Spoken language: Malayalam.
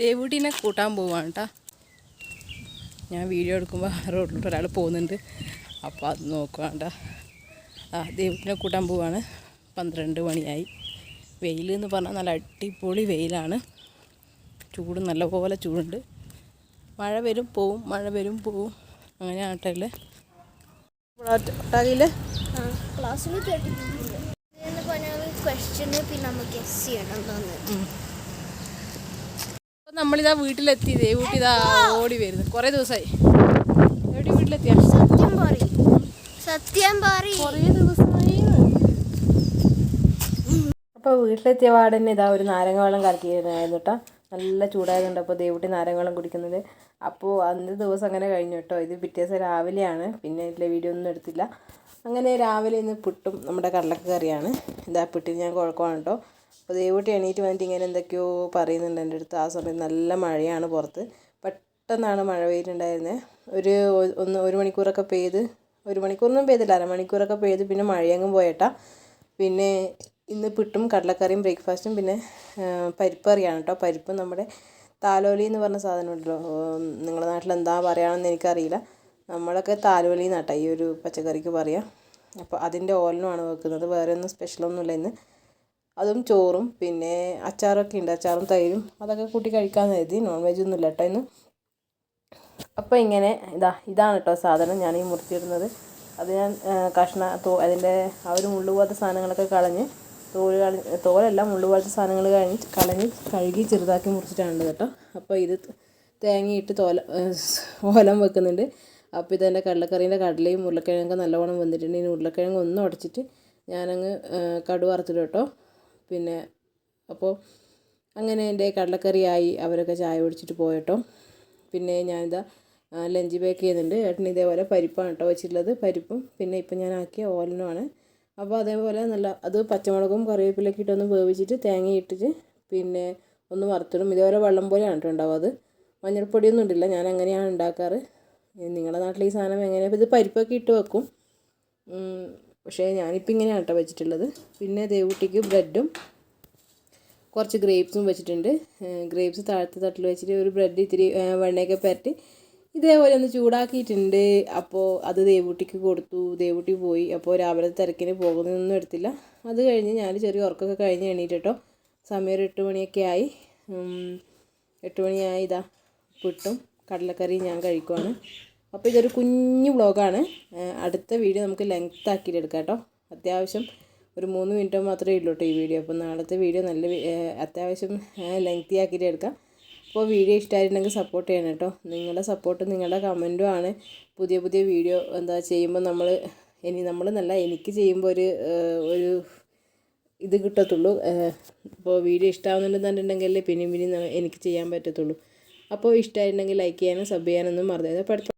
ദേവൂട്ടിനെ കൂട്ടാൻ പോവാണ് കേട്ടോ ഞാൻ വീഡിയോ എടുക്കുമ്പോൾ റോഡിലോട്ട് ഒരാൾ പോകുന്നുണ്ട്. അപ്പോൾ അത് നോക്കുവാണ്ട ആ ദേവൂട്ടിനെ കൂട്ടാൻ പോവാണ്. പന്ത്രണ്ട് മണിയായി. വെയിൽ എന്ന് പറഞ്ഞാൽ നല്ല അടിപൊളി വെയിലാണ്. ചൂട് നല്ലപോലെ ചൂടുണ്ട്. മഴ വരും പോവും. മഴ വരും പോവും. അങ്ങനെയാണ് ആട്ടല്ലേ ഒട്ടാകില്ലേ ക്ലാസ്സിൽ കേട്ടിട്ടുണ്ട്. പിന്നെ നമുക്ക് ഗസ് ചെയ്യണം തോന്നുന്നു നമ്മളിതാ വീട്ടിലെത്തി ദേവൂട്ടി ഓടി വരുന്നു. കുറേ ദിവസമായി എവിടെ വീട്ടിലെത്തിയ? സത്യം പറയും. സത്യം പറയും. കുറേ ദിവസമായി അപ്പോൾ വീട്ടിലെത്തിയ പാടന്നെ ഇതാ ഒരു നാരങ്ങ വെള്ളം കലക്കിയിരുന്നായിരുന്നു കേട്ടോ നല്ല ചൂടായതുകൊണ്ട് അപ്പോൾ ദേവുട്ടി നാരങ്ങ വെള്ളം കുടിക്കുന്നത്. അപ്പോൾ അന്ന് ദിവസം അങ്ങനെ കഴിഞ്ഞു കേട്ടോ ഇത് പിറ്റേ ദിവസം രാവിലെയാണ്. പിന്നെ ഇതിലെ വീഡിയോ ഒന്നും എടുത്തില്ല. അങ്ങനെ രാവിലെ ഇന്ന് പുട്ടും നമ്മുടെ കടലക്ക കറിയാണ് ഇതാ പുട്ടിന് ഞാൻ കുഴക്കമാണ് കേട്ടോ അപ്പോൾ ദേവുട്ടി എണീറ്റ് വന്നിട്ട് ഇങ്ങനെ എന്തൊക്കെയോ പറയുന്നുണ്ട് എന്റെ അടുത്ത്. ആ സമയത്ത് നല്ല മഴയാണ് പുറത്ത്. പെട്ടെന്നാണ് മഴ പെയ്തിട്ടുണ്ടായിരുന്നത് ഒരു ഒന്ന് ഒരു മണിക്കൂറൊക്കെ പെയ്ത് ഒരു മണിക്കൂറൊന്നും പെയ്തില്ല അരമണിക്കൂറൊക്കെ പെയ്ത് പിന്നെ മഴയങ്ങും പോയേട്ടാ. പിന്നെ ഇന്ന് പിട്ടും കടലക്കറിയും ബ്രേക്ക്ഫാസ്റ്റും പിന്നെ പരിപ്പ് കറിയാണ് കേട്ടോ. പരിപ്പ് നമ്മുടെ താലോലി എന്ന് പറഞ്ഞ സാധനം ഉണ്ടല്ലോ നിങ്ങളുടെ നാട്ടിൽ എന്താ പറയുകയാണെന്ന് എനിക്കറിയില്ല. നമ്മളൊക്കെ താലോലി എന്നാട്ടോ ഈ ഒരു പച്ചക്കറിക്ക് പറയാം. അപ്പോൾ അതിന്റെ ഓലനുമാണ് വെക്കുന്നത്. വേറെ ഒന്നും സ്പെഷ്യലൊന്നുമില്ല ഇന്ന്. അതും ചോറും പിന്നെ അച്ചാറൊക്കെ ഉണ്ട്. അച്ചാറും തൈരും അതൊക്കെ കൂട്ടി കഴിക്കാൻ കരുതി. നോൺ വെജ് ഒന്നും ഇല്ല കേട്ടോ ഇന്ന്. അപ്പോൾ ഇങ്ങനെ ഇതാ ഇതാണ് കേട്ടോ സാധനം ഞാൻ ഈ മുറിച്ചിടുന്നത് അത് ഞാൻ കഷ്ണ തോ അതിന്റെ ആ ഒരു മുള്ളു പോലത്തെ സാധനങ്ങളൊക്കെ കളഞ്ഞ് തോൽ കളഞ്ഞ് തോലല്ല മുള്ളു പോലത്തെ സാധനങ്ങൾ കഴിഞ്ഞ് കളഞ്ഞ് കഴുകി ചെറുതാക്കി മുറിച്ചിട്ടാണ് കേട്ടോ അപ്പോൾ ഇത് തേങ്ങയിട്ട് തോല ഓലം വെക്കുന്നുണ്ട്. അപ്പോൾ ഇതെന്റെ കടലക്കറീന്റെ കടലയും ഉരുളക്കിഴങ്ങൊക്കെ നല്ലവണ്ണം വന്നിട്ടുണ്ട് ഇനി ഉരുളക്കിഴങ്ങ് ഒന്നും ഉടച്ചിട്ട് ഞാനങ്ങ് ആ, കടുക് വറുത്തിടും കേട്ടോ പിന്നെ അപ്പോൾ അങ്ങനെ എന്റെ കടലക്കറിയായി അവരൊക്കെ ചായ കുടിച്ചിട്ട് പോയട്ടോ. പിന്നെ ഞാനിതാ ലഞ്ച് പാക്ക് ചെയ്യുന്നുണ്ട്. ഏട്ടന് ഇതേപോലെ പരിപ്പാണ് കേട്ടോ വെച്ചിട്ടുള്ളത്. പരിപ്പും പിന്നെ ഇപ്പം ഞാൻ ആക്കിയ ഓലനുമാണ്. അപ്പോൾ അതേപോലെ നല്ല അത് പച്ചമുളകും കറിവേപ്പിലൊക്കെ ഇട്ടൊന്ന് വേവിച്ചിട്ട് തേങ്ങ ഇട്ടിട്ട് പിന്നെ ഒന്ന് വറുത്തിടും. ഇതേപോലെ വെള്ളം പോലെയാണ് കേട്ടോ ഉണ്ടാവുക അത്. മഞ്ഞൾപ്പൊടിയൊന്നും ഉണ്ടല്ല ഞാൻ അങ്ങനെയാണ് ഉണ്ടാക്കാറ് നിങ്ങളുടെ നാട്ടിൽ ഈ സാധനം എങ്ങനെയാണ്? ഇത് പരിപ്പൊക്കെ ഇട്ട് വെക്കും. പക്ഷേ ഞാനിപ്പോൾ ഇങ്ങനെയാണ് കേട്ടോ വെച്ചിട്ടുള്ളത്. പിന്നെ ദേവൂട്ടിക്ക് ബ്രെഡും കുറച്ച് ഗ്രേപ്സും വെച്ചിട്ടുണ്ട്. ഗ്രേപ്സ് താഴത്തെ തട്ടിൽ വെച്ചിട്ട് ഒരു ബ്രെഡ് ഇത്തിരി വെണ്ണയൊക്കെ പരട്ടി ഇതേപോലെ ഒന്ന് ചൂടാക്കിയിട്ടുണ്ട്. അപ്പോൾ അത് ദേവൂട്ടിക്ക് കൊടുത്തു. ദേവൂട്ടി പോയി. അപ്പോൾ രാവിലെ തിരക്കിന് പോകുന്നതൊന്നും എടുത്തില്ല. അത് കഴിഞ്ഞ് ഞാൻ ചെറിയ ഉറക്കമൊക്കെ കഴിഞ്ഞ് എണീറ്റ് കേട്ടോ സമയം ഒരു എട്ട് മണിയൊക്കെ ആയി. എട്ട് മണിയായി ഇതാ പുട്ടും കടലക്കറിയും ഞാൻ കഴിക്കുവാണ്. അപ്പോൾ ഇതൊരു കുഞ്ഞു വ്ളോഗാണ്. അടുത്ത വീഡിയോ നമുക്ക് ലെങ്ത് ആക്കിയിട്ട് എടുക്കാം കേട്ടോ. അത്യാവശ്യം ഒരു മൂന്ന് മിനിറ്റ് മാത്രമേ ഉള്ളൂ കേട്ടോ ഈ വീഡിയോ. അപ്പോൾ നാളത്തെ വീഡിയോ നല്ല അത്യാവശ്യം ലെങ്തി ആക്കിയിട്ട് എടുക്കാം. അപ്പോൾ വീഡിയോ ഇഷ്ടമായിട്ടുണ്ടെങ്കിൽ സപ്പോർട്ട് ചെയ്യണം കേട്ടോ. നിങ്ങളുടെ സപ്പോർട്ടും നിങ്ങളുടെ കമന്റും ആണ്. പുതിയ പുതിയ വീഡിയോ എന്താ ചെയ്യുമ്പോൾ നമ്മൾ ഇനി നമ്മൾ നല്ല എനിക്ക് ചെയ്യുമ്പോൾ ഒരു ഒരു ഇത് കിട്ടത്തുള്ളൂ. അപ്പോൾ വീഡിയോ ഇഷ്ടമാവുന്നുണ്ടെന്നുണ്ടെങ്കിൽ പിന്നെയും പിന്നെയും എനിക്ക് ചെയ്യാൻ പറ്റത്തുള്ളൂ. അപ്പോൾ ഇഷ്ടമായിട്ടുണ്ടെങ്കിൽ ലൈക്ക് ചെയ്യാനും സബ് ചെയ്യാനൊന്നും മറന്നു. അപ്പോൾ